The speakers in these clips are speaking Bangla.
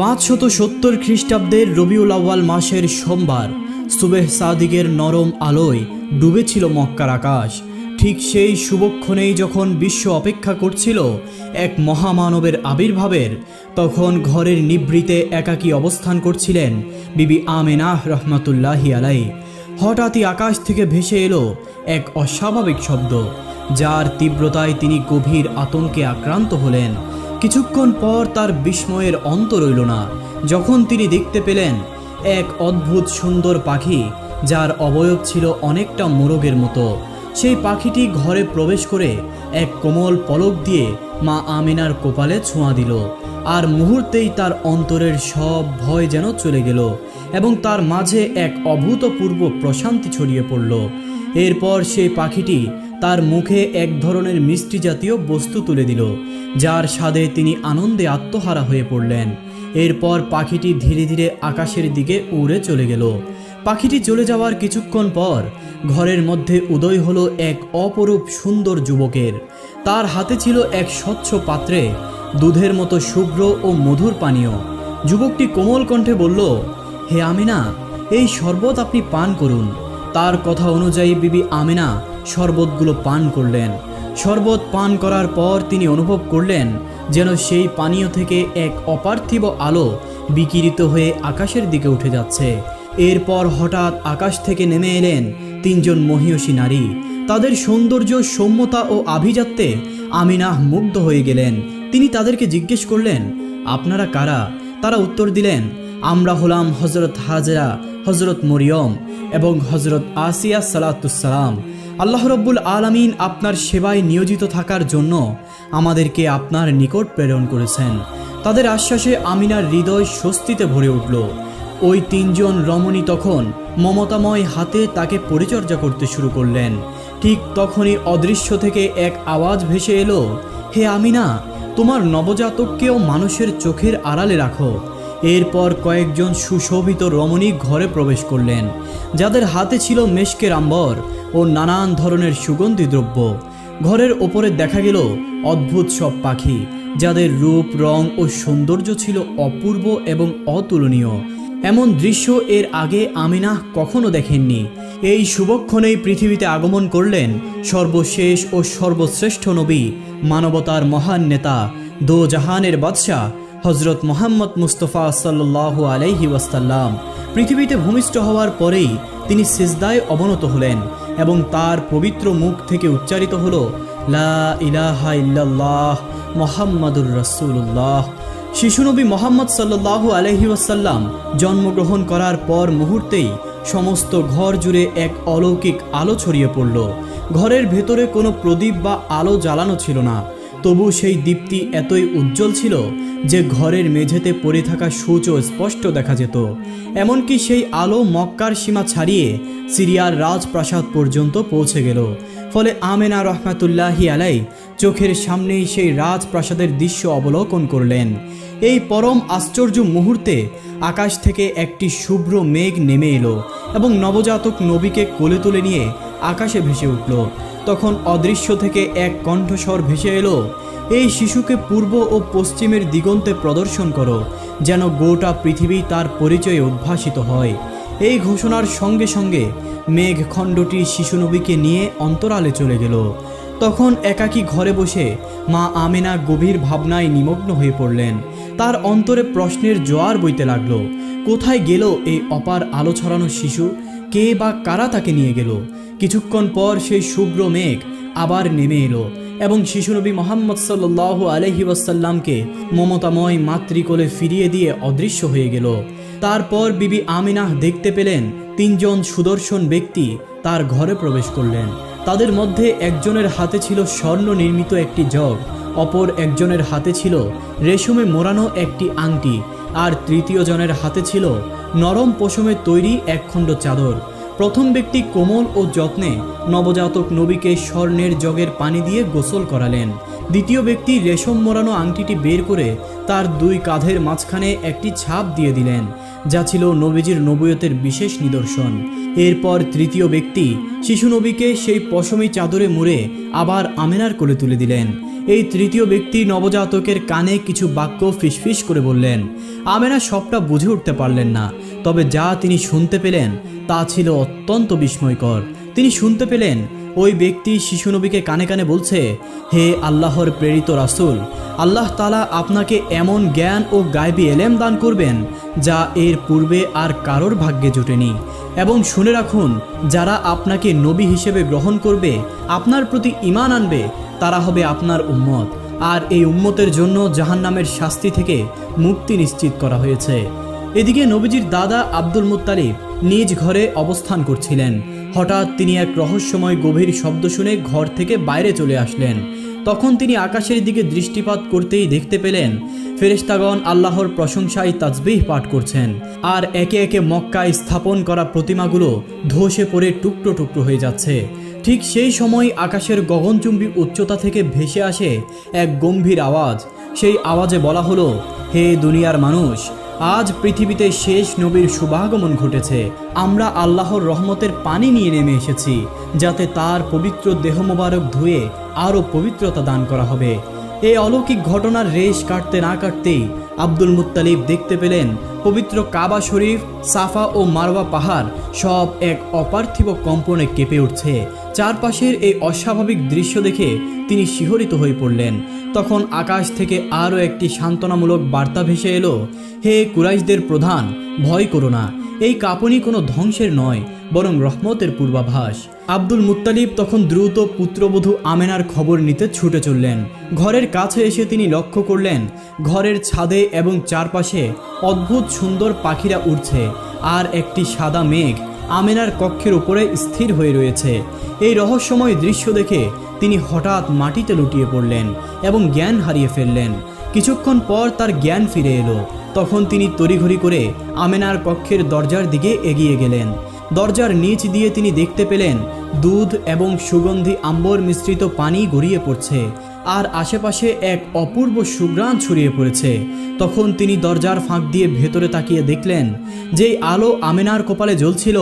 পাঁচশত সত্তর খ্রিস্টাব্দের রবিউল আউ্য়াল মাসের সোমবার সুবেহ সাদিকের নরম আলোয় ডুবেছিল মক্কার আকাশ। ঠিক সেই শুভক্ষণেই যখন বিশ্ব অপেক্ষা করছিল এক মহামানবের আবির্ভাবের, তখন ঘরের নিবৃতে একাকী অবস্থান করছিলেন বিবি আমেনাহ রহমাতুল্লাহি আলাই হঠাৎই আকাশ থেকে ভেসে এলো এক অস্বাভাবিক শব্দ, যার তীব্রতায় তিনি গভীর আতঙ্কে আক্রান্ত হলেন। কিছুক্ষণ পর তার বিস্ময়ের অন্ত রইল না। যখন তিনি দেখতে পেলেন এক অদ্ভুত সুন্দর পাখি, যার অবয়ব ছিল অনেকটা মোরগের মতো। সেই পাখিটি ঘরে প্রবেশ করে এক কোমল পলক দিয়ে মা আমিনার কোপালে ছোঁয়া দিল আর মুহূর্তেই তার অন্তরের সব ভয় যেন চলে গেল এবং তার মাঝে এক অভূতপূর্ব প্রশান্তি ছড়িয়ে পড়ল। এরপর সেই পাখিটি তার মুখে এক ধরনের মিষ্টি জাতীয় বস্তু তুলে দিল, যার স্বাদে তিনি আনন্দে আত্মহারা হয়ে পড়লেন। এরপর পাখিটি ধীরে ধীরে আকাশের দিকে উড়ে চলে গেল। পাখিটি চলে যাওয়ার কিছুক্ষণ পর ঘরের মধ্যে উদয় হলো এক অপরূপ সুন্দর যুবকের। তার হাতে ছিল এক স্বচ্ছ পাত্রে দুধের মতো শুভ্র ও মধুর পানীয়। যুবকটি কোমল কণ্ঠে বলল, হে আমিনা, এই শরবত আপনি পান করুন। তার কথা অনুযায়ী বিবি আমিনা শরবতগুলো পান করলেন। শরবত পান করার পর তিনি অনুভব করলেন যেন সেই পানীয় থেকে এক অপার্থিব আলো বিকিরিত হয়ে আকাশের দিকে উঠে যাচ্ছে। এরপর হঠাৎ আকাশ থেকে নেমে এলেন তিনজন মহিয়সী নারী। তাদের সৌন্দর্য, সৌম্যতা ও আভিজাত্যে আমিনাহ মুগ্ধ হয়ে গেলেন। তিনি তাদেরকে জিজ্ঞেস করলেন, আপনারা কারা? তারা উত্তর দিলেন, আমরা হলাম হজরত হাজরা হজরত মরিয়ম এবং হজরত আসিয়া সালাতুসালাম আল্লাহ রব্বুল আলামিন আপনার সেবায় নিয়োজিত থাকার জন্য আমাদেরকে আপনার নিকট প্রেরণ করেছেন। তাদের আশ্বাসে আমিনার হৃদয় স্বস্তিতে ভরে উঠল। ওই তিনজন রমণী তখন মমতাময় হাতে তাকে পরিচর্যা করতে শুরু করলেন। ঠিক তখনই অদৃশ্য থেকে এক আওয়াজ ভেসে এলো, হে আমিনা, তোমার নবজাতককেও মানুষের চোখের আড়ালে রাখো। এরপর কয়েকজন সুশোভিত রমণী ঘরে প্রবেশ করলেন, যাদের হাতে ছিল মেশকের আম্বর ও নানান ধরনের সুগন্ধি দ্রব্য। ঘরের ওপরে দেখা গেল অদ্ভুত সব পাখি, যাদের রূপ, রং ও সৌন্দর্য ছিল অপূর্ব এবং অতুলনীয়। এমন দৃশ্য এর আগে আমিনা কখনো দেখেননি। এই শুভক্ষণেই পৃথিবীতে আগমন করলেন সর্বশেষ ও সর্বশ্রেষ্ঠ নবী, মানবতার মহান নেতা দো জাহানের বাদশাহ হজরত মোহাম্মদ মুস্তফা সাল্লাহ আলাইহি ওয়াসাল্লাম পৃথিবীতে ভূমিষ্ঠ হওয়ার পরেই তিনি সিজদায় অবনত হলেন এবং তার পবিত্র মুখ থেকে উচ্চারিত হল, লা ইলাহা মোহাম্মদুর রসুল্লাহ শিশুনবী মোহাম্মদ সাল্লাহ আলহি ওয়াসাল্লাম জন্মগ্রহণ করার পর মুহূর্তেই সমস্ত ঘর জুড়ে এক অলৌকিক আলো ছড়িয়ে পড়ল। ঘরের ভেতরে কোনো প্রদীপ বা আলো জ্বালানো ছিল না, তবু সেই দীপ্তি এতই উজ্জ্বল ছিল যে ঘরের মেঝেতে পড়ে থাকা সূচও স্পষ্ট দেখা যেত। এমনকি সেই আলো মক্কার সীমা ছাড়িয়ে সিরিয়ার রাজপ্রাসাদ পর্যন্ত পৌঁছে গেল। ফলে আমেনা রহমাতুল্লাহি আলাই চোখের সামনেই সেই রাজপ্রাসাদের দৃশ্য অবলোকন করলেন। এই পরম আশ্চর্য মুহূর্তে আকাশ থেকে একটি শুভ্র মেঘ নেমে এলো এবং নবজাতক নবীকে কোলে তুলে নিয়ে আকাশে ভেসে উঠল। তখন অদৃশ্য থেকে এক কণ্ঠস্বর ভেসে এলো এই শিশুকে পূর্ব ও পশ্চিমের দিগন্তে প্রদর্শন করো, যেন গোটা পৃথিবী তার পরিচয়ে উদ্ভাসিত হয়। এই ঘোষণার সঙ্গে সঙ্গে মেঘ খণ্ডটি শিশু নবীকে নিয়ে অন্তরালে চলে গেল। তখন একাকী ঘরে বসে মা আমেনা গভীর ভাবনায় নিমগ্ন হয়ে পড়লেন। তার অন্তরে প্রশ্নের জোয়ার বইতে লাগল, কোথায় গেল এই অপার আলো ছড়ানো শিশু? কে বা কারা তাকে নিয়ে গেল? কিছুক্ষণ পর সেই শুভ্র মেঘ আবার নেমে এলো। এবং শিশুনবী মোহাম্মদ সাল্লাহ আলহি ওয়াসাল্লামকে মমতাময় মাতৃকোলে ফিরিয়ে দিয়ে অদৃশ্য হয়ে গেল। তারপর বিবি আমিনাহ দেখতে পেলেন তিনজন সুদর্শন ব্যক্তি তার ঘরে প্রবেশ করলেন। তাদের মধ্যে একজনের হাতে ছিল স্বর্ণ নির্মিত একটি জগ, অপর একজনের হাতে ছিল রেশমে মোড়ানো একটি আংটি, আর তৃতীয় জনের হাতে ছিল নরম পশমে তৈরি একখণ্ড চাদর। প্রথম ব্যক্তি কোমল ও যত্নে নবজাতক নবীকে স্বর্ণের জগের পানি দিয়ে গোসল করালেন। দ্বিতীয় ব্যক্তি রেশম মোড়ানো আংটিটি বের করে তার দুই কাঁধের মাঝখানে একটি ছাপ দিয়ে দিলেন, যা ছিল নবীজির নবুয়তের বিশেষ নিদর্শন। এরপর তৃতীয় ব্যক্তি শিশু নবীকে সেই পশমি চাদরে মুড়ে আবার আমেনার কোলে তুলে দিলেন। এই তৃতীয় ব্যক্তি নবজাতকের কানে কিছু বাক্য ফিসফিস করে বললেন, আমেনা সবটা বুঝে উঠতে পারলেন না, তবে যা তিনি শুনতে পেলেন তা ছিল অত্যন্ত বিস্ময়কর। তিনি শুনতে পেলেন ওই ব্যক্তি শিশু নবীকে কানে কানে বলছে, হে আল্লাহর প্রেরিত রাসূল, আল্লাহ তালা আপনাকে এমন জ্ঞান ও গায়বী এলেম দান করবেন যা এর পূর্বে আর কারোর ভাগ্যে জোটেনি। এবং শুনে রাখুন, যারা আপনাকে নবী হিসেবে গ্রহণ করবে, আপনার প্রতি ঈমান আনবে, তারা হবে আপনার উম্মত। আর এই উম্মতের জন্য জাহান্নামের শাস্তি থেকে মুক্তি নিশ্চিত করা হয়েছে। এদিকে নবীজির দাদা আব্দুল মুত্তালিব নিজ ঘরে অবস্থান করছিলেন। হঠাৎ তিনি এক রহস্যময় গভীর শব্দ শুনে ঘর থেকে বাইরে চলে আসলেন। তখন তিনি আকাশের দিকে দৃষ্টিপাত করতেই দেখতে পেলেন, ফেরেশতাগণ আল্লাহর প্রশংসায় তাজবিহ পাঠ করছেন, আর একে একে মক্কায় স্থাপন করা প্রতিমাগুলো ধসে পড়ে টুকরো টুকরো হয়ে যাচ্ছে। ঠিক সেই সময় আকাশের গগনচুম্বী উচ্চতা থেকে ভেসে আসে এক গম্ভীর আওয়াজ। সেই আওয়াজে বলা হলো, হে দুনিয়ার মানুষ আজ পৃথিবীতে শেষ নবীর শুভাগমন ঘটেছে। আমরা আল্লাহর রহমতের পানি নিয়ে নেমে এসেছি, যাতে তার পবিত্র দেহ মোবারক ধুয়ে আরও পবিত্রতা দান করা হবে। এই অলৌকিক ঘটনার রেশ কাটতে না কাটতেই আব্দুল মুত্তালিব দেখতে পেলেন পবিত্র কাবা শরীফ, সাফা ও মারওয়া পাহাড় সব এক অপার্থিব কম্পনে কেঁপে উঠছে। চারপাশের এই অস্বাভাবিক দৃশ্য দেখে তিনি শিহরিত হয়ে পড়লেন। তখন আকাশ থেকে আরও একটি সান্ত্বনামূলক বার্তা ভেসে এলো, হে কুরাইশদের প্রধান, ভয় করো না। এই কাঁপনি কোনো ধ্বংসের নয়, বরং রহমতের পূর্বাভাস। আব্দুল মুত্তালিব তখন দ্রুত পুত্রবধূ আমেনার খবর নিতে ছুটে চললেন। ঘরের কাছে এসে তিনি লক্ষ্য করলেন, ঘরের ছাদে এবং চারপাশে অদ্ভুত সুন্দর পাখিরা উড়ছে, আর একটি সাদা মেঘ আমেনার কক্ষের উপরে স্থির হয়ে রয়েছে। এই রহস্যময় দৃশ্য দেখে তিনি হঠাৎ মাটিতে লুটিয়ে পড়লেন এবং জ্ঞান হারিয়ে ফেললেন। কিছুক্ষণ পর তার জ্ঞান ফিরে এলো। তখন তিনি তড়িঘড়ি করে আমেনার কক্ষের দরজার দিকে এগিয়ে গেলেন। দরজার নিচ দিয়ে তিনি দেখতে পেলেন, দুধ এবং সুগন্ধি আম্বর মিশ্রিত পানি গড়িয়ে পড়ছে আর আশেপাশে এক অপূর্ব সুগ্রাণ ছড়িয়ে পড়েছে। তখন তিনি দরজার ফাঁক দিয়ে ভেতরে তাকিয়ে দেখলেন যেই আলো আমেনার কপালে জ্বলছিল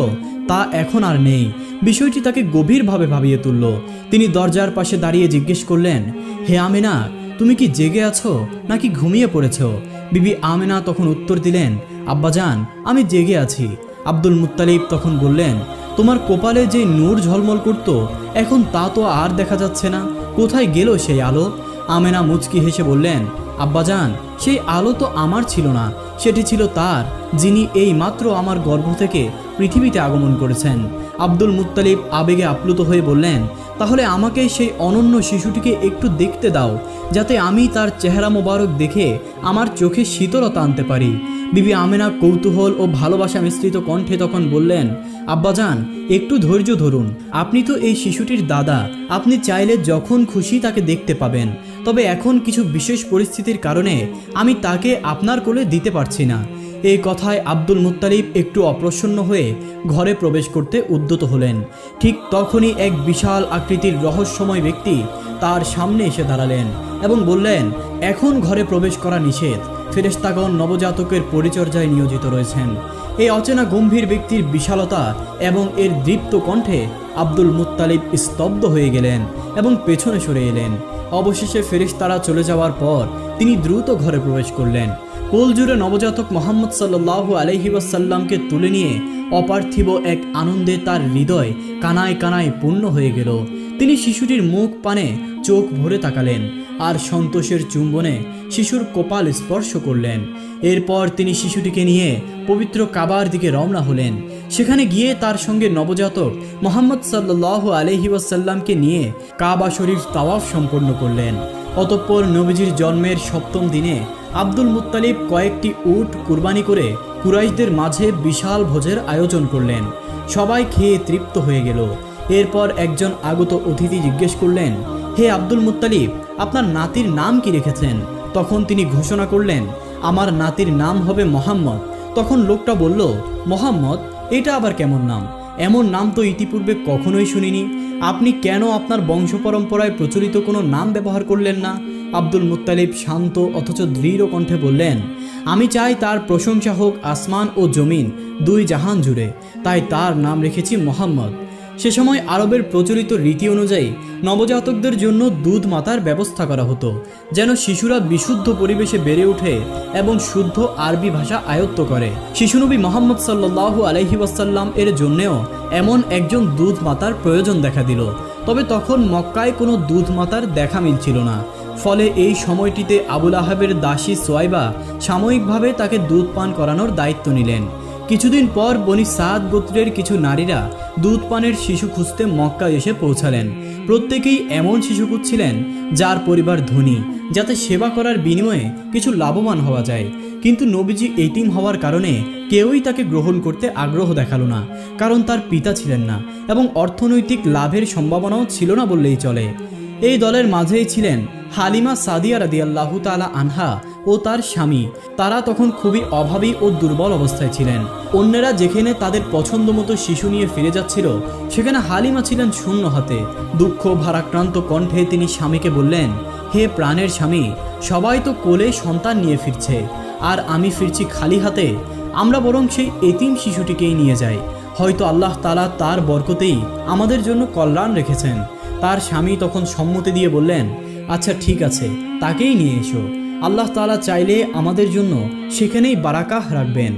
তা এখন আর নেই। বিষয়টি তাকে গভীরভাবে ভাবিয়ে তুলল। তিনি দরজার পাশে দাঁড়িয়ে জিজ্ঞেস করলেন, হে আমেনা, তুমি কি জেগে আছো নাকি ঘুমিয়ে পড়েছ? বিবি আমেনা তখন উত্তর দিলেন, আব্বাজান, আমি জেগে আছি। আব্দুল মুত্তালিব তখন বললেন, তোমার কপালে যে নূর ঝলমল করত, এখন তা তো আর দেখা যাচ্ছে না। কোথায় গেল সেই আলো? আমেনা মুচকি হেসে বললেন, আব্বাজান, সেই আলো তো আমার ছিল না। সেটি ছিল তার, যিনি এই মাত্র আমার গর্ভ থেকে পৃথিবীতে আগমন করেছেন। আব্দুল মুত্তালিব আবেগে আপ্লুত হয়ে বললেন, তাহলে আমাকে সেই অনন্য শিশুটিকে একটু দেখতে দাও, যাতে আমি তার চেহারা মোবারক দেখে আমার চোখে শীতলতা আনতে পারি। বিবি আমেনা কৌতূহল ও ভালোবাসা মিশ্রিত কণ্ঠে তখন বললেন আব্বাজান, একটু ধৈর্য ধরুন। আপনি তো এই শিশুটির দাদা। আপনি চাইলে যখন খুশি তাকে দেখতে পাবেন। তবে এখন কিছু বিশেষ পরিস্থিতির কারণে আমি তাকে আপনার কোলে দিতে পারছি না। এই কথায় আব্দুল মুত্তালিব একটু অপ্রসন্ন হয়ে ঘরে প্রবেশ করতে উদ্যত হলেন। ঠিক তখনই এক বিশাল আকৃতির রহস্যময় ব্যক্তি তার সামনে এসে দাঁড়ালেন এবং বললেন, এখন ঘরে প্রবেশ করা নিষেধ। ফেরেশতাগণ নবজাতকের পরিচর্যায় নিয়োজিত রয়েছেন। এই অচেনা গম্ভীর ব্যক্তির বিশালতা এবং এর দৃপ্ত কণ্ঠে আব্দুল মুত্তালিব স্তব্ধ হয়ে গেলেন এবং পেছনে সরে এলেন। অবশেষে ফেরেশতারা চলে যাওয়ার পর তিনি দ্রুত ঘরে প্রবেশ করলেন। কোল জুড়ে নবজাতক মোহাম্মদ সাল্লাহু আলহি ওয়াসাল্লামকে তুলে নিয়ে অপার্থিব এক আনন্দে তার হৃদয় কানায় কানায় পূর্ণ হয়ে গেল। তিনি শিশুটির মুখ পানে চোখ ভরে তাকালেন আর সন্তোষের চুম্বনে শিশুর কপাল স্পর্শ করলেন। এরপর তিনি শিশুটিকে নিয়ে পবিত্র কাবার দিকে রওনা হলেন। সেখানে গিয়ে তার সঙ্গে নবজাতক মোহাম্মদ সাল্লাহ আলহি ওয়াসাল্লামকে নিয়ে কাবা শরীফ তাওয়াফ সম্পন্ন করলেন। অতঃপর নবীজির জন্মের সপ্তম দিনে আব্দুল মুত্তালিব কয়েকটি উট কুরবানি করে কুরাইশদের মাঝে বিশাল ভোজের আয়োজন করলেন। সবাই খেয়ে তৃপ্ত হয়ে গেল। এরপর একজন আগত অতিথি জিজ্ঞেস করলেন, হে আব্দুল মুত্তালিব, আপনার নাতির নাম কি রেখেছেন? তখন তিনি ঘোষণা করলেন আমার নাতির নাম হবে মোহাম্মদ। তখন লোকটা বলল, মোহাম্মদ, এটা আবার কেমন নাম? এমন নাম তো ইতিপূর্বে কখনোই শুনিনি। আপনি কেন আপনার বংশ পরম্পরায় প্রচলিত কোনো নাম ব্যবহার করলেন না? আব্দুল মুত্তালিব শান্ত অথচ দৃঢ় কণ্ঠে বললেন, আমি চাই তার প্রশংসা হোক আসমান ও জমিন, দুই জাহান জুড়ে। তাই তার নাম রেখেছি মোহাম্মদ। সে সময় আরবের প্রচলিত রীতি অনুযায়ী নবজাতকদের জন্য দুধ মাতার ব্যবস্থা করা হতো, যেন শিশুরা বিশুদ্ধ পরিবেশে বেড়ে ওঠে এবং শুদ্ধ আরবি ভাষা আয়ত্ত করে। শিশুনবী মোহাম্মদ সাল্লাল্লাহু আলহি ওয়াসাল্লাম এর জন্যেও এমন একজন দুধ মাতার প্রয়োজন দেখা দিল। তবে তখন মক্কায় কোনো দুধ মাতার দেখা মিলছিল না। ফলে এই সময়টিতে আবুল আহাবের দাসী সোয়াইবা সাময়িকভাবে তাকে দুধ পান করানোর দায়িত্ব নিলেন। কিছুদিন পর বনি সাদ গোত্রের কিছু নারীরা দুধ পানের শিশু খুঁজতে মক্কা এসে পৌঁছালেন। প্রত্যেকেই এমন শিশু খুঁজছিলেন যার পরিবার ধনী, যাতে সেবা করার বিনিময়ে কিছু লাভবান হওয়া যায়। কিন্তু নবীজি এটিম হওয়ার কারণে কেউই তাকে গ্রহণ করতে আগ্রহ দেখাল না, কারণ তার পিতা ছিলেন না এবং অর্থনৈতিক লাভের সম্ভাবনাও ছিল না বললেই চলে। এই দলের মাঝেই ছিলেন হালিমা সাদিয়া রাদিয়াল্লাহু তাআলা আনহা ও তার স্বামী। তারা তখন খুবই অভাবী ও দুর্বল অবস্থায় ছিলেন। অন্যেরা যেখানে তাদের পছন্দ মতো শিশু নিয়ে ফিরে যাচ্ছিল, সেখানে হালিমা ছিলেন শূন্য হাতে। দুঃখ, ভারাক্রান্ত কণ্ঠে তিনি স্বামীকে বললেন, হে প্রাণের স্বামী, সবাই তো কোলে সন্তান নিয়ে ফিরছে, আর আমি ফিরছি খালি হাতে। আমরা বরং সেই এতিম শিশুটিকেই নিয়ে যাই। হয়তো আল্লাহ তালা তার বরকতেই আমাদের জন্য কল্যাণ রেখেছেন। তার স্বামী তখন সম্মতি দিয়ে বললেন আচ্ছা ঠিক আছে, তাকেই নিয়ে এসো। আল্লাহ তালা চাইলে আমাদের জন্য সেখানেই বারাকাহ রাখবেন।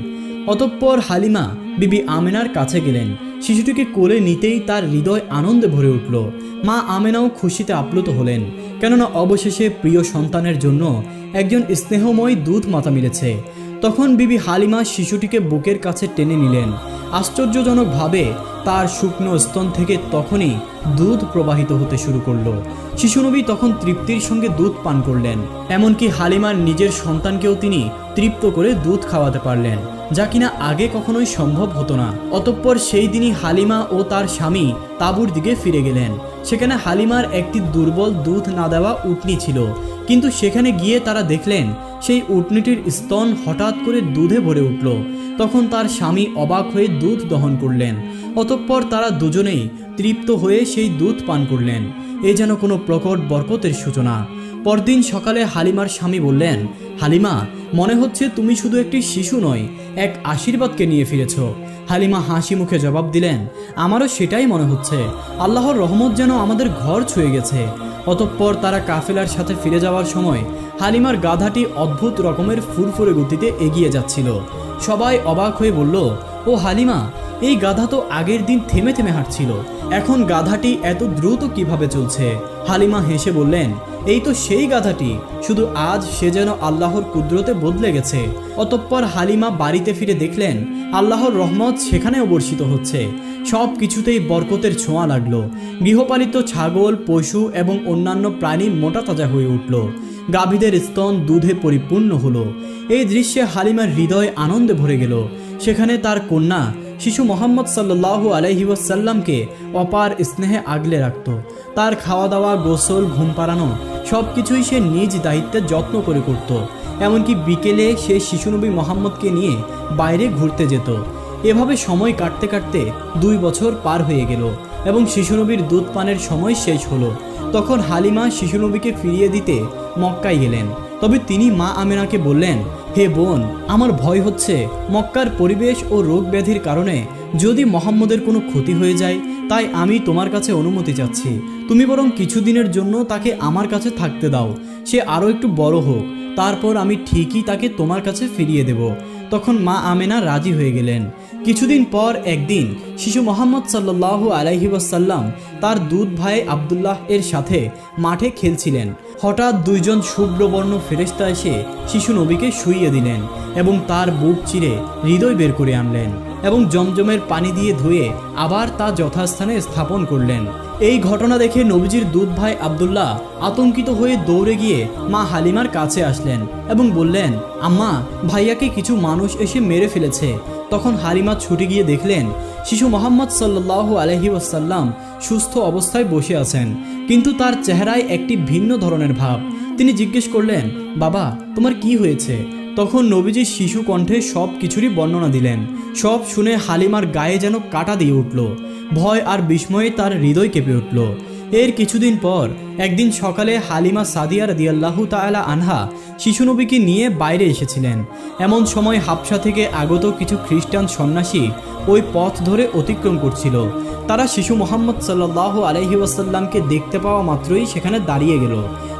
অতঃপর হালিমা বিবি আমেনার কাছে গেলেন। শিশুটিকে কোলে নিতেই তার হৃদয় আনন্দে ভরে উঠল। মা আমেনাও খুশিতে আপ্লুত হলেন। কেননা অবশেষে প্রিয় সন্তানের জন্য একজন স্নেহময় দুধ মাতা মিলেছে। তখন বিবি হালিমা শিশুটিকে বুকের কাছে টেনে নিলেন। আশ্চর্যজনকভাবে তার শুকনো স্তন থেকে তখনই দুধ প্রবাহিত হতে শুরু করল। শিশুনবী তখন তৃপ্তির সঙ্গে দুধ পান করলেন, এমনকি হালিমার নিজের সন্তানকেও তিনি তৃপ্ত করে দুধ খাওয়াতে পারলেন, যা কিনা আগে কখনোই সম্ভব হতো না। অতঃপর সেই দিনই হালিমা ও তার স্বামী তাঁবুর দিকে ফিরে গেলেন। সেখানে হালিমার একটি দুর্বল দুধ না দেওয়া উটনি ছিল কিন্তু সেখানে গিয়ে তারা দেখলেন, সেই উটনিটির স্তন হঠাৎ করে দুধে ভরে উঠল। তখন তার স্বামী অবাক হয়ে দুধ দহন করলেন। অতঃপর তারা দুজনেই তৃপ্ত হয়ে সেই দুধ পান করলেন। এ যেন কোনো প্রকট বরকতের সূচনা। পরদিন সকালে হালিমার স্বামী বললেন, হালিমা, মনে হচ্ছে তুমি শুধু একটি শিশু নয়, এক আশীর্বাদকে নিয়ে ফিরেছ। হালিমা হাসি মুখে জবাব দিলেন, আমারও সেটাই মনে হচ্ছে। আল্লাহর রহমত যেন আমাদের ঘর ছুঁয়ে গেছে। অতঃপর তারা কাফেলার সাথে ফিরে যাওয়ার সময় হালিমার গাধাটি অদ্ভুত রকমের ফুরফুরে গতিতে এগিয়ে যাচ্ছিল। সবাই অবাক হয়ে বলল, ও হালিমা, এই গাধা তো আগের দিন থেমে থেমে হাঁটছিল। এখন গাধাটি এত দ্রুত কীভাবে চলছে? হালিমা হেসে বললেন, এই তো সেই গাধাটি। শুধু আজ সে যেন আল্লাহর কুদরতে বদলে গেছে। অতঃপর হালিমা বাড়িতে ফিরে দেখলেন, আল্লাহর রহমত সেখানেও বর্ষিত হচ্ছে। সব কিছুতেই বরকতের ছোঁয়া লাগল। গৃহপালিত ছাগল, পশু এবং অন্যান্য প্রাণী মোটা তাজা হয়ে উঠল। গাভীদের স্তন দুধে পরিপূর্ণ হলো। এই দৃশ্যে হালিমার হৃদয় আনন্দে ভরে গেল। সেখানে তার কন্যা, শিশু মোহাম্মদ সাল্লাহ আলহি ওয়াসাল্লামকে অপার স্নেহে আগলে রাখত। তার খাওয়া দাওয়া গোসল, ঘুম পাড়ানো সব কিছুই সে নিজ দায়িত্বে যত্ন করে করত। এমনকি বিকেলে সে শিশুনবী মোহাম্মদকে নিয়ে বাইরে ঘুরতে যেত। এভাবে সময় কাটতে কাটতে দুই বছর পার হয়ে গেল এবং শিশুনবীর দুধ পানের সময় শেষ হলো। তখন হালিমা শিশুনবীকে ফিরিয়ে দিতে মক্কায় গেলেন। তবে তিনি মা আমেনাকে বললেন, হে বোন, আমার ভয় হচ্ছে। মক্কার পরিবেশ ও রোগ ব্যাধির কারণে যদি মোহাম্মদের কোনো ক্ষতি হয়ে যায়, তাই আমি তোমার কাছে অনুমতি চাচ্ছি। তুমি বরং কিছুদিনের জন্য তাকে আমার কাছে থাকতে দাও। সে আরও একটু বড় হোক। তারপর আমি ঠিকই তাকে তোমার কাছে ফিরিয়ে দেব। তখন মা আমেনা রাজি হয়ে গেলেন। কিছুদিন পর একদিন শিশু মোহাম্মদ সাল্লাহ আলাইহি ওয়াসাল্লাম তার দুধ ভাই আবদুল্লাহ এর সাথে মাঠে খেলছিলেন। হঠাৎ দুইজন শুভ্রবর্ণ ফেরেস্তা এসে শিশু নবীকে শুইয়ে দিলেন এবং তার বুক চিরে হৃদয় বের করে আনলেন এবং জমজমের পানি দিয়ে ধুয়ে আবার তা যথাস্থানে স্থাপন করলেন। এই ঘটনা দেখে নবীজির দুধ ভাই আবদুল্লাহ আতঙ্কিত হয়ে দৌড়ে গিয়ে মা হালিমার কাছে আসলেন এবং বললেন, আম্মা, ভাইয়াকে কিছু মানুষ এসে মেরে ফেলেছে। তখন হালিমা ছুটে গিয়ে দেখলেন, শিশু মোহাম্মদ সাল্লাহ আলহি ওয়াসাল্লাম সুস্থ অবস্থায় বসে আছেন। কিন্তু তার চেহারায় একটি ভিন্ন ধরনের ভাব। তিনি জিজ্ঞেস করলেন, বাবা, তোমার কি হয়েছে? তখন নবীজি শিশু কণ্ঠে সব কিছুরই বর্ণনা দিলেন। সব শুনে হালিমার গায়ে যেন কাটা দিয়ে উঠল। ভয় আর বিস্ময়ে তার হৃদয় কেঁপে উঠল। এর কিছুদিন পর একদিন সকালে হালিমা সাদিয়া রাদিয়াল্লাহু তাআলা আনহা শিশু নবীকে নিয়ে বাইরে এসেছিলেন। এমন সময় হাবসা থেকে আগত কিছু খ্রিস্টান সন্ন্যাসী ওই পথ ধরে অতিক্রম করছিল। তারা শিশু মোহাম্মদ সাল্লাহ আলহি ওয়াসাল্লামকে দেখতে পাওয়া মাত্রই সেখানে দাঁড়িয়ে গেল।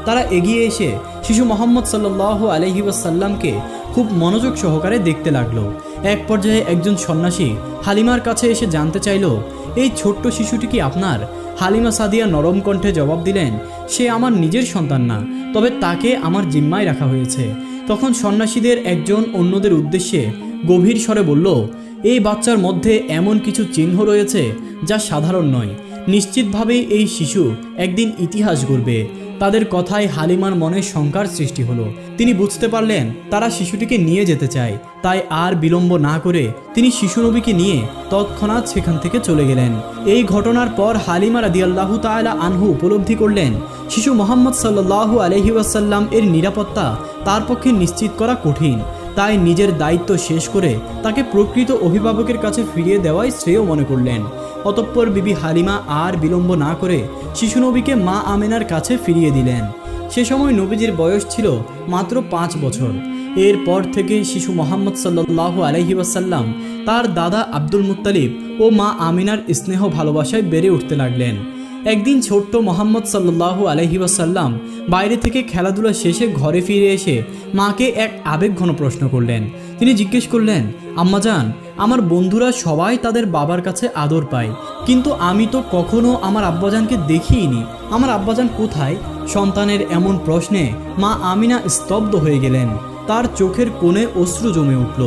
তারা এগিয়ে এসে শিশু মোহাম্মদ সাল্লাহ আলহি ওয়াসাল্লামকে খুব মনোযোগ সহকারে দেখতে লাগল। এক পর্যায়ে একজন সন্ন্যাসী হালিমার কাছে এসে জানতে চাইল, এই ছোট্ট শিশুটি কি আপনার? হালিমা সাদিয়া নরম কণ্ঠে জবাব দিলেন, সে আমার নিজের সন্তান না, তবে তাকে আমার জিম্মায় রাখা হয়েছে। তখন সন্ন্যাসীদের একজন অন্যদের উদ্দেশ্যে গভীর স্বরে বলল এই বাচ্চার মধ্যে এমন কিছু চিহ্ন রয়েছে যা সাধারণ নয়। নিশ্চিতভাবেই এই শিশু একদিন ইতিহাস গড়বে। তাদের কথায় হালিমার মনে শঙ্কার সৃষ্টি হলো। তিনি বুঝতে পারলেন তারা শিশুটিকে নিয়ে যেতে চায়, তাই আর বিলম্ব না করে তিনি শিশু নবীকে নিয়ে তৎক্ষণাৎ সেখান থেকে চলে গেলেন। এই ঘটনার পর হালিমা রাদিয়াল্লাহু তাআলা আনহু উপলব্ধি করলেন, শিশু মোহাম্মদ সাল্লাল্লাহু আলহি ওয়াসাল্লাম এর নিরাপত্তা তার পক্ষে নিশ্চিত করা কঠিন। তাই নিজের দায়িত্ব শেষ করে তাকে প্রকৃত অভিভাবকের কাছে ফিরিয়ে দেওয়াই শ্রেয় মনে করলেন। অতঃপর বিবি হালিমা আর বিলম্ব না করে শিশু নবীকে মা আমেনার কাছে ফিরিয়ে দিলেন। সে সময় নবীজির বয়স ছিল মাত্র পাঁচ বছর। এরপর থেকে শিশু মোহাম্মদ সাল্লাহ আলহি ওয়াসাল্লাম তার দাদা আব্দুল মুত্তালিব ও মা আমিনার স্নেহ ভালোবাসায় বেড়ে উঠতে লাগলেন। একদিন ছোট্ট মোহাম্মদ সাল্লাহু আলহি ওয়াসাল্লাম বাইরে থেকে খেলাধুলা শেষে ঘরে ফিরে এসে মাকে এক আবেগঘন প্রশ্ন করলেন। তিনি জিজ্ঞেস করলেন আম্মাজান আমার বন্ধুরা সবাই তাদের বাবার কাছে আদর পায়, কিন্তু আমি তো কখনো আমার আব্বাজানকে দেখিইনি আমার আব্বাজান কোথায়? সন্তানের এমন প্রশ্নে মা আমিনা স্তব্ধ হয়ে গেলেন। তার চোখের কোণে অশ্রু জমে উঠল,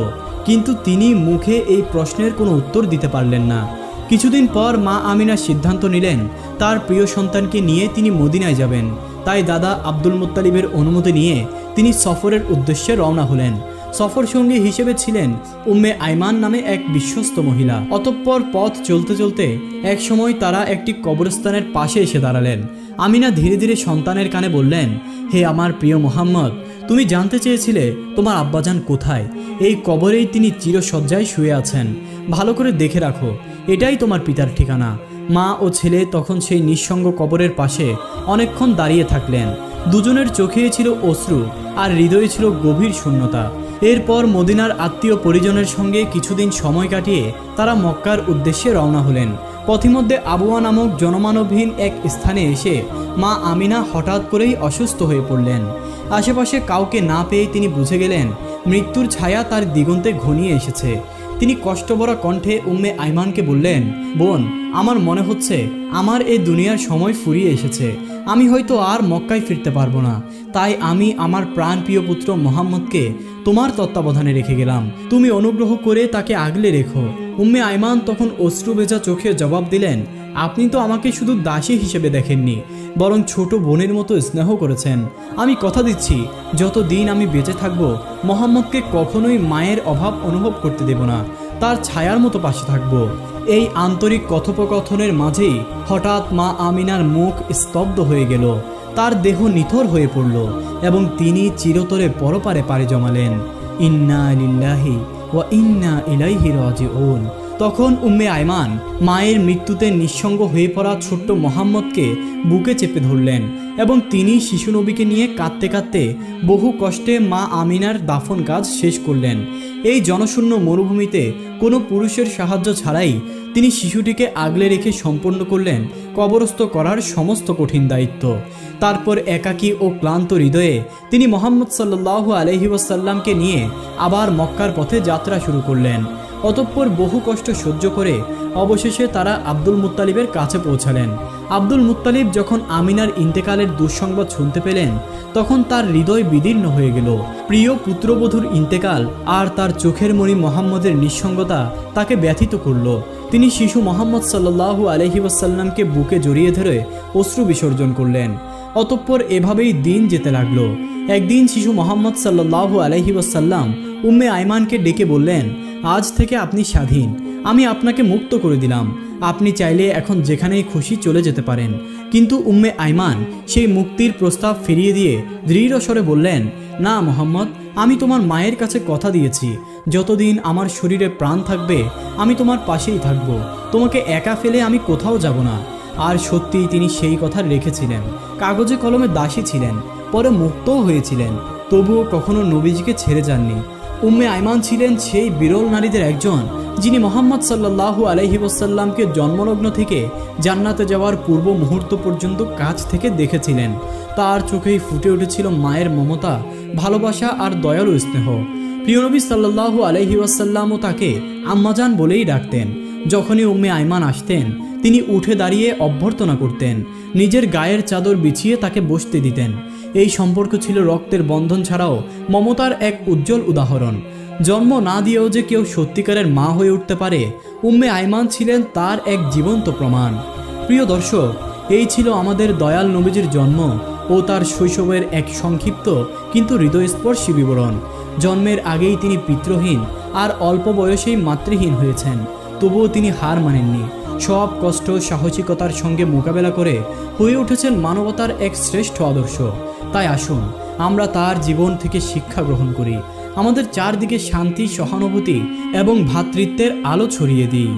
কিন্তু তিনি মুখে এই প্রশ্নের কোনো উত্তর দিতে পারলেন না। কিছুদিন পর মা আমিনা সিদ্ধান্ত নিলেন তার প্রিয় সন্তানকে নিয়ে তিনি মদিনায় যাবেন। তাই দাদা আব্দুল মুত্তালিবের অনুমতি নিয়ে তিনি সফরের উদ্দেশ্যে রওনা হলেন। সফর সঙ্গী হিসেবে ছিলেন উম্মে আইমান নামে এক বিশ্বস্ত মহিলা। অতঃপর পথ চলতে চলতে এক সময় তারা একটি কবরস্থানের পাশে এসে দাঁড়ালেন। আমিনা ধীরে ধীরে সন্তানের কানে বললেন, হে আমার প্রিয় মোহাম্মদ, তুমি জানতে চেয়েছিলে তোমার আব্বাজান কোথায়? এই কবরেই তিনি চিরসজ্জায় শুয়ে আছেন। ভালো করে দেখে রাখো, এটাই তোমার পিতার ঠিকানা। মা ও ছেলে তখন সেই নিঃসঙ্গ কবরের পাশে অনেকক্ষণ দাঁড়িয়ে থাকলেন। দুজনের চোখে ছিল অশ্রু আর হৃদয়ে ছিল গভীর শূন্যতা। এরপর মদিনার আত্মীয় পরিজনের সঙ্গে কিছুদিন সময় কাটিয়ে তারা মক্কার উদ্দেশ্যে রওনা হলেন। পথিমধ্যে আবুয়া নামক জনমানবহীন এক স্থানে এসে মা আমিনা হঠাৎ করেই অসুস্থ হয়ে পড়লেন। আশেপাশে কাউকে না পেয়ে তিনি বুঝে গেলেন, মৃত্যুর ছায়া তার দিগন্তে ঘনিয়ে এসেছে। তিনি কষ্টভরা কণ্ঠে উম্মে আইমানকে বললেন, বোন, আমার মনে হচ্ছে আমার এই দুনিয়ার সময় ফুরিয়ে এসেছে। আমি হয়তো আর মক্কায় ফিরতে পারব না। তাই আমি আমার প্রাণপ্রিয় পুত্র মোহাম্মদকে তোমার তত্ত্বাবধানে রেখে গেলাম। তুমি অনুগ্রহ করে তাকে আগলে রেখো। উম্মে আইমান তখন অশ্রু ভেজা চোখে জবাব দিলেন আপনি তো আমাকে শুধু দাসী হিসেবে দেখেননি, বরং ছোট বোনের মতো স্নেহ করেছেন। আমি কথা দিচ্ছি যত দিন আমি বেঁচে থাকব, মোহাম্মদকে কখনোই মায়ের অভাব অনুভব করতে দেব না, তার ছায়ার মতো পাশে থাকব। এই আন্তরিক কথোপকথনের মাঝেই হঠাৎ মা আমিনার মুখ স্তব্ধ হয়ে গেল, তার দেহ নিথর হয়ে পড়ল, এবং তিনি চিরতরে পরপারে পাড়ি জমালেন। ইন্না লিল্লাহি ও ইন্না ইলাইহি রাজিউন। তখন উম্মে আয়মান মায়ের মৃত্যুতে নিঃসঙ্গ হয়ে পড়া ছোট্ট মোহাম্মদকে বুকে চেপে ধরলেন এবং তিনি শিশু নবীকে নিয়ে কাঁদতে কাঁদতে বহু কষ্টে মা আমিনার দাফন কাজ শেষ করলেন। এই জনশূন্য মরুভূমিতে কোনো পুরুষের সাহায্য ছাড়াই তিনি শিশুটিকে আগলে রেখে সম্পন্ন করলেন, কবরস্থ করার সমস্ত কঠিন দায়িত্ব। তারপর একাকী ও ক্লান্ত হৃদয়ে তিনি মোহাম্মদ সাল্লাহ আলহি ওয়াসাল্লামকে নিয়ে আবার মক্কার পথে যাত্রা শুরু করলেন। অতঃপর বহু কষ্ট সহ্য করে অবশেষে তারা আব্দুল মুত্তালিবের কাছে পৌঁছালেন। আব্দুল মুত্তালিব যখন আমিনার ইন্তেকালের দুঃসংবাদ শুনতে পেলেন, তখন তার হৃদয় বিদীর্ণ হয়ে গেল। প্রিয় পুত্রবধূর ইন্তেকাল আর তার চোখের মণি মোহাম্মদের নিঃসঙ্গতা তাকে ব্যথিত করল। তিনি শিশু মোহাম্মদ সাল্লাহু আলহি ওয়াসাল্লামকে বুকে জড়িয়ে ধরে অশ্রু বিসর্জন করলেন। অতঃপর এভাবেই দিন যেতে লাগল। একদিন শিশু মোহাম্মদ সাল্লাহু আলহি ওয়াসাল্লাম উম্মে আইমানকে ডেকে বললেন আজ থেকে আপনি স্বাধীন। আমি আপনাকে মুক্ত করে দিলাম। আপনি চাইলে এখন যেখানেই খুশি চলে যেতে পারেন। কিন্তু উম্মে আইমান সেই মুক্তির প্রস্তাব ফিরিয়ে দিয়ে দৃঢ় স্বরে বললেন, না মোহাম্মদ, আমি তোমার মায়ের কাছে কথা দিয়েছি। যতদিন আমার শরীরে প্রাণ থাকবে, আমি তোমার পাশেই থাকব। তোমাকে একা ফেলে আমি কোথাও যাব না। আর সত্যিই তিনি সেই কথা রেখেছিলেন। কাগজে কলমে দাসী ছিলেন, পরে মুক্তও হয়েছিলেন। তবুও কখনো নবীজিকে ছেড়ে যাননি। উম্মে আইমান ছিলেন সেই বিরল নারীদের একজন, যিনি মোহাম্মদ সাল্লাল্লাহু আলহি ওসাল্লামকে জন্মলগ্ন থেকে জান্নাতে যাওয়ার পূর্ব মুহূর্ত পর্যন্ত কাছ থেকে দেখেছিলেন। তার চোখেই ফুটে উঠেছিল মায়ের মমতা, ভালোবাসা আর দয়ালু স্নেহ। প্রিয়নবী সাল্লাল্লাহু আলহি ওয়াসাল্লামও তাকে আম্মাজান বলেই ডাকতেন। যখনই উম্মে আইমান আসতেন, তিনি উঠে দাঁড়িয়ে অভ্যর্থনা করতেন। নিজের গায়ের চাদর বিছিয়ে তাকে বসতে দিতেন। এই সম্পর্ক ছিল রক্তের বন্ধন ছাড়াও মমতার এক উজ্জ্বল উদাহরণ। জন্ম না দিয়েও যে কেউ সত্যিকারের মা হয়ে উঠতে পারে, উম্মে আইমান ছিলেন তার এক জীবন্ত প্রমাণ। প্রিয় দর্শক, এই ছিল আমাদের দয়াল নবীজির জন্ম ও তার শৈশবের এক সংক্ষিপ্ত কিন্তু হৃদয়স্পর্শী বিবরণ। জন্মের আগেই তিনি পিতৃহীন আর অল্প বয়সেই মাতৃহীন হয়েছেন। তবুও তিনি হার মানেননি। সব কষ্ট, সাহসিকতার সঙ্গে মোকাবেলা করে হয়ে উঠেছেন মানবতার এক শ্রেষ্ঠ আদর্শ। তাই আসুন, আমরা তার জীবন থেকে শিক্ষা গ্রহণ করি। আমাদের চারদিকে শান্তি, সহানুভূতি এবং ভ্রাতৃত্বের আলো ছড়িয়ে দিই।